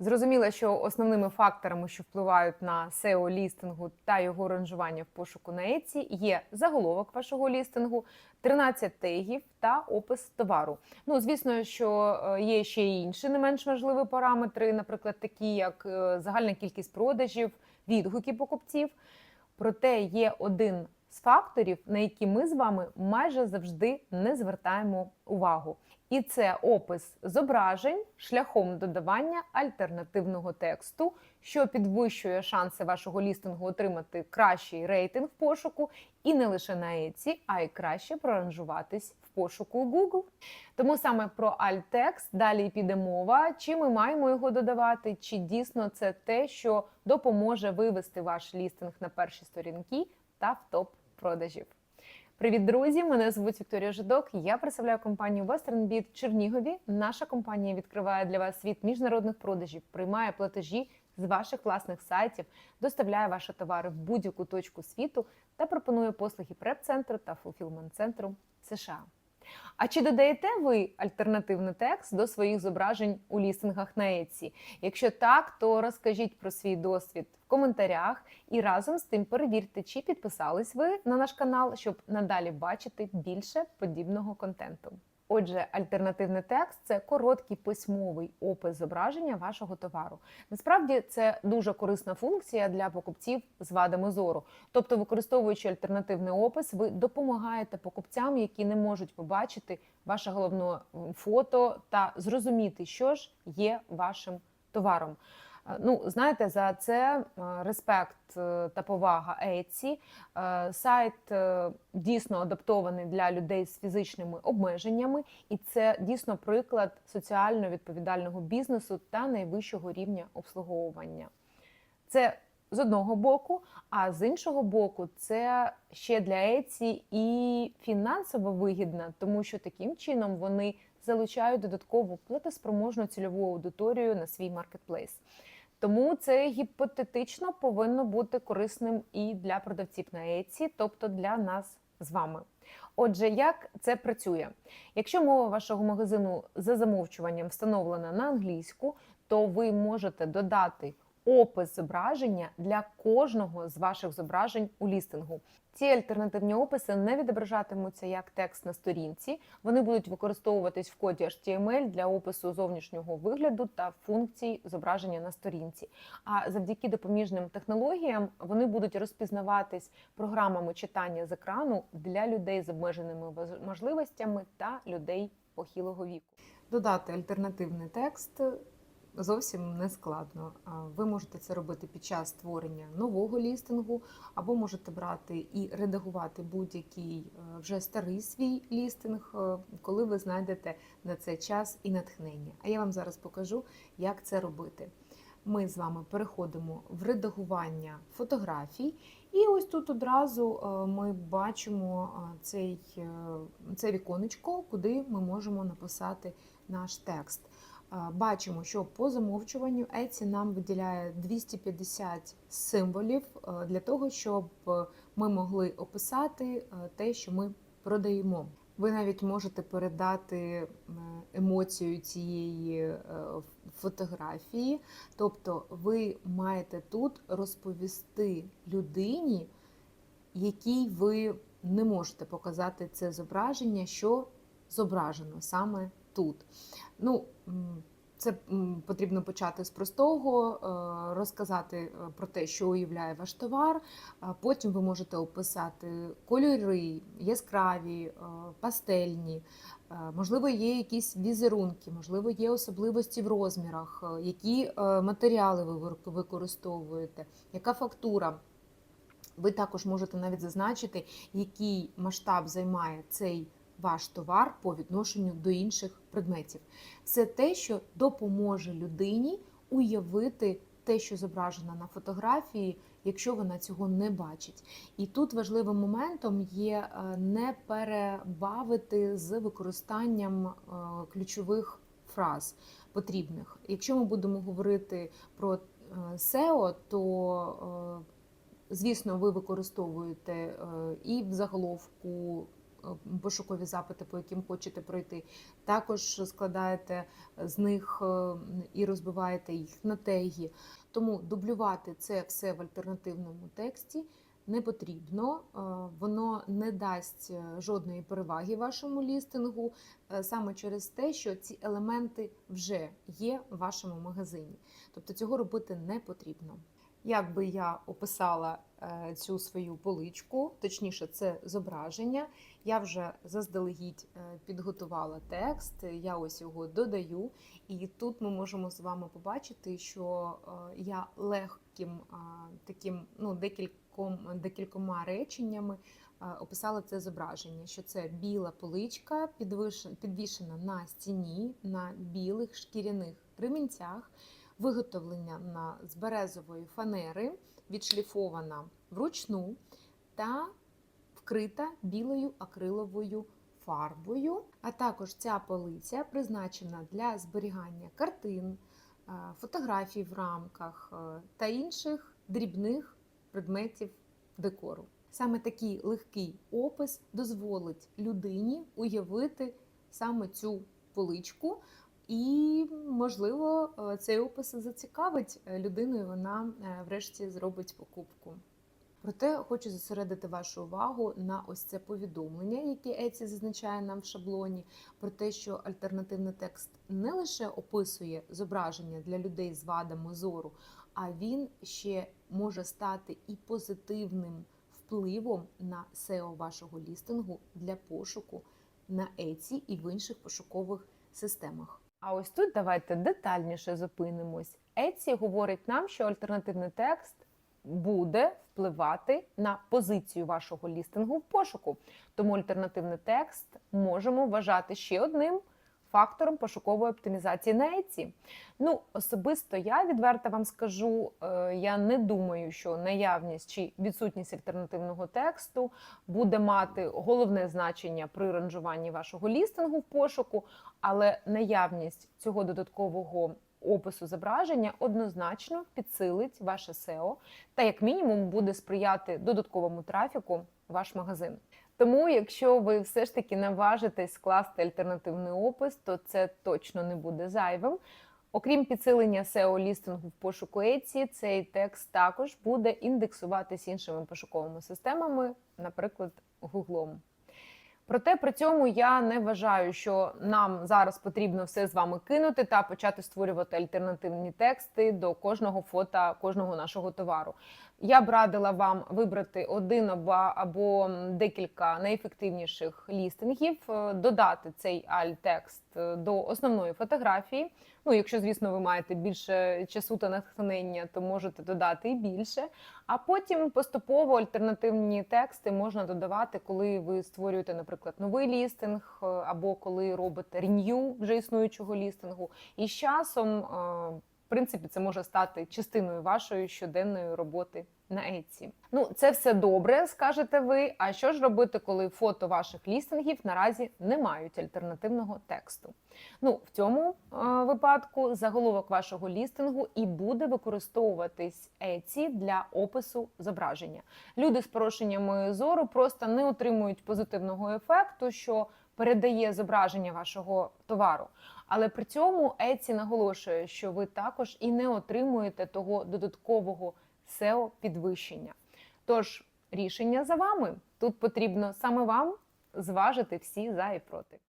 Зрозуміло, що основними факторами, що впливають на SEO лістингу та його ранжування в пошуку на Etsy, є заголовок вашого лістингу, 13 тегів та опис товару. Ну, звісно, що е, є ще й інші не менш важливі параметри, наприклад, такі як е, загальна кількість продажів, відгуки покупців. Проте є один з факторів, на які ми з вами майже завжди не звертаємо увагу. І це опис зображень шляхом додавання альтернативного тексту, що підвищує шанси вашого лістингу отримати кращий рейтинг в пошуку, і не лише на Etsy, а й краще проранжуватись в пошуку Google. Тому саме про альт-текст далі піде мова, чи ми маємо його додавати, чи дійсно це те, що допоможе вивести ваш лістинг на перші сторінки та в топ продажів. Привіт, друзі! Мене звуть Вікторія Жидок. Я представляю компанію WesternBit в Чернігові. Наша компанія відкриває для вас світ міжнародних продажів, приймає платежі з ваших власних сайтів, доставляє ваші товари в будь-яку точку світу та пропонує послуги преп-центру та фулфілмент-центру США. А чи додаєте ви альтернативний текст до своїх зображень у лістингах на Etsy? Якщо так, то розкажіть про свій досвід в коментарях і разом з тим перевірте, чи підписались ви на наш канал, щоб надалі бачити більше подібного контенту. Отже, альтернативний текст це короткий письмовий опис зображення вашого товару. Насправді це дуже корисна функція для покупців з вадами зору. Тобто, використовуючи альтернативний опис, ви допомагаєте покупцям, які не можуть побачити ваше головне фото та зрозуміти, що ж є вашим товаром. Ну, знаєте, за це респект е, та повага Etsy. Е, Сайт е, дійсно адаптований для людей з фізичними обмеженнями, і це дійсно приклад соціально відповідального бізнесу та найвищого рівня обслуговування. Це з одного боку, а з іншого боку, це ще для Etsy і фінансово вигідно, тому що таким чином вони залучають додаткову платоспроможну цільову аудиторію на свій маркетплейс. Тому це гіпотетично повинно бути корисним і для продавців на Еці, тобто для нас з вами. Отже, як це працює? Якщо мова вашого магазину за замовчуванням встановлена на англійську, то ви можете додати опис зображення для кожного з ваших зображень у лістингу. Ці альтернативні описи не відображатимуться як текст на сторінці. Вони будуть використовуватись в коді HTML для опису зовнішнього вигляду та функцій зображення на сторінці. А завдяки допоміжним технологіям вони будуть розпізнаватись програмами читання з екрану для людей з обмеженими можливостями та людей похилого віку. Додати альтернативний текст зовсім не складно. Ви можете це робити під час створення нового лістингу, або можете брати і редагувати будь-який е, вже старий свій лістинг, е, коли ви знайдете на це час і натхнення. А я вам зараз покажу, як це робити. Ми з вами переходимо в редагування фотографій, і ось тут одразу е, ми бачимо цей, це віконечко, куди ми можемо написати наш текст. Бачимо, що по замовчуванню Etsy нам виділяє 250 символів е, для того, щоб е, ми могли описати е, те, що ми продаємо. Ви навіть можете передати емоцію цієї фотографії, тобто ви маєте тут розповісти людині, якій ви не можете показати це зображення, що зображено саме тут. Ну, це потрібно почати з простого, е, розказати е, про те, що уявляє ваш товар. Потім ви можете описати кольори, яскраві, е, пастельні, можливо, є якісь візерунки, можливо, є особливості в розмірах, які матеріали ви використовуєте, яка фактура. Ви також можете навіть зазначити, який масштаб займає цей ваш товар по відношенню до інших предметів. Це те, що допоможе людині уявити те, що зображено на фотографії, якщо вона цього не бачить. І тут важливим моментом є е, не перебавити з використанням е, ключових фраз потрібних. Якщо ми будемо говорити про е, SEO, то Звісно, ви використовуєте і в заголовку пошукові запити, по яким хочете пройти. Також складаєте з них е, і розбиваєте їх на теги. Тому дублювати це все в альтернативному тексті не потрібно. Е, Воно не дасть е, жодної переваги вашому лістингу е, саме через те, що ці елементи вже є в вашому магазині. Тобто цього робити не потрібно. Як би я описала е, цю свою поличку, точніше, це зображення. Я вже заздалегідь е, підготувала текст, я ось його додаю, і тут ми можемо з вами побачити, що е, я легким таким ну, декільком, декількома реченнями описала це зображення, що це біла поличка, підвішена на стіні на білих шкіряних ремінцях, виготовлення на з березової фанери, відшліфована вручну та вкрита білою акриловою фарбою. А також ця полиця призначена для зберігання картин, е, фотографій в рамках е, та інших дрібних предметів декору. Саме такий легкий опис дозволить людині уявити саме цю поличку, і, можливо, е, цей опис зацікавить е, людину, і вона е, врешті зробить покупку. Проте хочу зосередити вашу увагу на ось це повідомлення, яке Еці зазначає нам в шаблоні, про те, що альтернативний текст не лише описує зображення для людей з вадами зору, а він ще може стати і позитивним впливом на SEO вашого лістингу для пошуку на Еці і в інших пошукових системах. А ось тут давайте детальніше зупинимось. Еці говорить нам, що альтернативний текст буде впливати на позицію вашого лістингу в пошуку. Тому альтернативний текст можемо вважати ще одним фактором пошукової оптимізації на Еці. Ну, особисто я відверто вам скажу, е, я не думаю, що наявність чи відсутність альтернативного тексту буде мати головне значення при ранжуванні вашого лістингу в пошуку, але наявність цього додаткового опису зображення однозначно підсилить ваше SEO та, як мінімум, буде сприяти додатковому трафіку ваш магазин. Тому, якщо ви все ж таки наважитесь скласти альтернативний опис, то це точно не буде зайвим. Окрім підсилення SEO лістингу в пошуку Etsy, цей текст також буде індексуватись іншими пошуковими системами, наприклад, Google. Проте при цьому я не вважаю, що нам зараз потрібно все з вами кинути та почати створювати альтернативні тексти до кожного фото, кожного нашого товару. Я б радила вам вибрати один або, або декілька найефективніших лістингів, е, додати цей аль-текст е, до основної фотографії. Ну, якщо, звісно, ви маєте більше часу та натхнення, то можете додати і більше. А потім поступово альтернативні тексти можна додавати, коли ви створюєте, наприклад, новий лістинг, е, або коли робите ренью вже існуючого лістингу. І з часом, е, принципі, це може стати частиною вашої щоденної роботи на Etsy. Ну, це все добре, скажете ви. А що ж робити, коли фото ваших лістингів наразі не мають альтернативного тексту? Ну, в цьому е, випадку заголовок вашого лістингу і буде використовуватись Etsy для опису зображення. Люди з порушеннями зору просто не отримують позитивного ефекту, що передає зображення вашого товару. Але при цьому Etsy наголошує, що ви також і не отримуєте того додаткового SEO підвищення. Тож рішення за вами тут потрібно саме вам зважити всі за і проти.